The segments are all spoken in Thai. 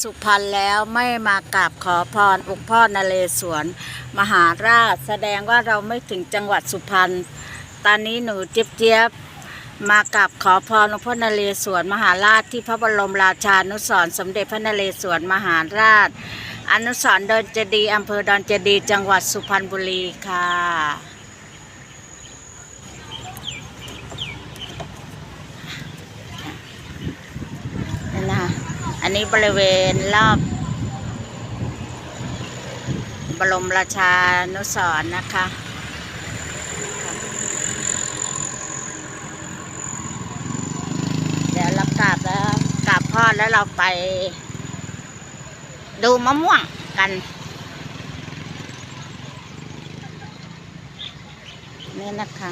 สุพรรณแล้วไม่มากราบขอพรองค์พ่อนเรศวรมหาราช แสดงว่าเราไม่ถึงจังหวัดสุพรรณตอนนี้หนูเจี๊ยบเจี๊ยบมากราบขอพรองค์พ่อนเรศวรมหาราชที่พระบรมราชานุสรณ์สมเด็จพระนเรศวรมหาราช อนุสรณ์ดอนเจดีย์อำเภอดอนเจดีย์จังหวัดสุพรรณบุรีค่ะนี่นะคะ อันนี้บริเวณรอบ บรมราชานุสรณ์นะคะ เดี๋ยวเรากลับแล้วกลับพ่อแล้วเราไป ดูมะม่วงกัน นี่นะคะ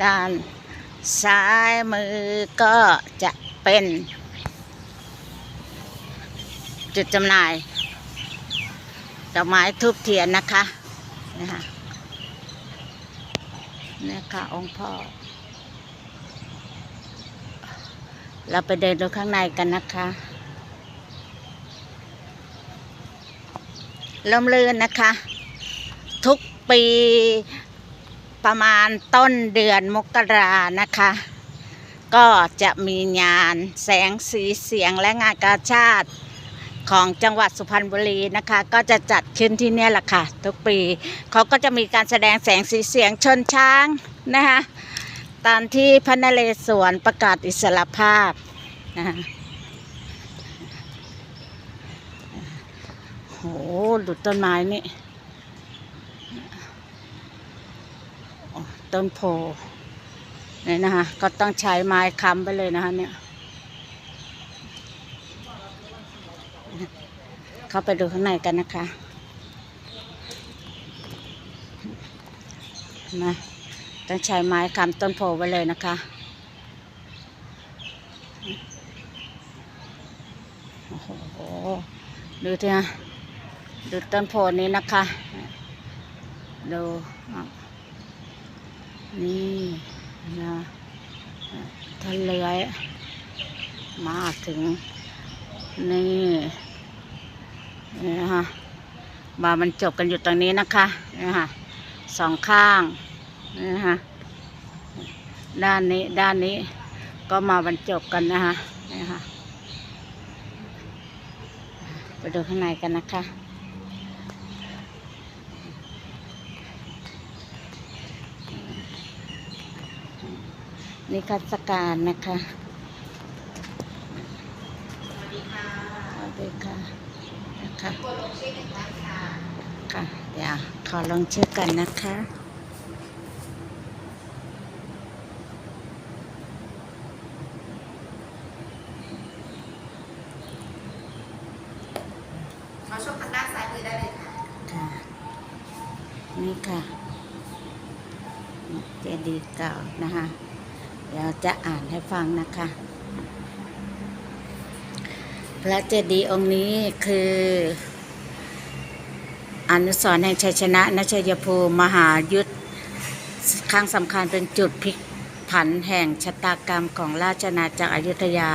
ด้านซ้ายมือก็จะเป็น จุดจำหน่ายดอกไม้ทูบเทียนนะคะนะคะนี่ค่ะองค์พ่อ เราไปเดินดูข้างในกันนะคะล่มลื่นนะคะ ทุกปี ประมาณต้นเดือนมกรานะคะ ก็จะมีงานแสงสีเสียงและงานกาชาติของจังหวัดสุพรรณบุรีนะคะ ก็จะจัดขึ้นที่นี่แหละค่ะ ทุกปีเขาก็จะมีการแสดงแสงสีเสียงชนช้างนะคะตามที่พระนเรศวรประกาศอิสรภาพนะคะโหลุดต้นไม้นี่ ต้นโพเนี่ยนะคะก็ต้องใช้ไม้ค้ำไปเลยนะคะเนี่ยเข้าไปดูข้างในกันนะคะมาต้องใช้ไม้ค้ำต้นโพไว้เลยนะคะโอ้โหดูเถอะดูต้นโพนี้นะคะดูอะ นี่นะทะเลอยมาถึง นี่นะคะมามันจบกันอยู่ตรงนี้นะคะนี่ค่ะสองข้างนี่นะคะด้านนี้ด้านนี้ก็มาบรรจบกันนะคะนี่ค่ะไปดูข้างในกันนะคะ นิทรรศการนะคะสวัสดีค่ะสวัสดีค่ะนะคะค่ะ เดี๋ยวขอลงชื่อกันนะคะมาชมทางด้านซ้ายมือได้เลยค่ะ ค่ะ นี่ค่ะเจดีย์เก่านะคะ เดี๋ยวจะอ่านให้ฟังนะคะ พระเจดีย์องค์นี้คืออนุสรณ์แห่งชัยชนะนชัยภูมิมหายุทธครั้งสำคัญเป็นจุดพลิกผันแห่งชะตากรรมของราชนาจักรอยุธยา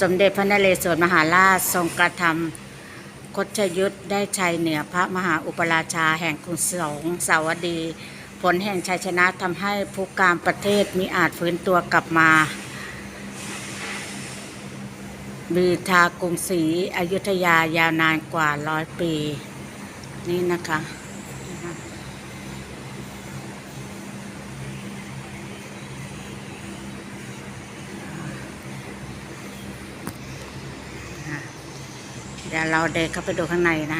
สมเด็จพระนเรศวรมหาราชทรงกระทำคชยุทธได้ชัยเหนือพระมหาอุปราชาแห่งกรุงสงสาวดี ผลแห่งชัยชนะทำให้ผู้การประเทศมิอาจฟื้นตัวกลับมาบีทากรุงศรีอยุธยายาวนานกว่าร้อยปี นี่นะคะ เดี๋ยวเราเดินเข้าไปดูข้างในนะ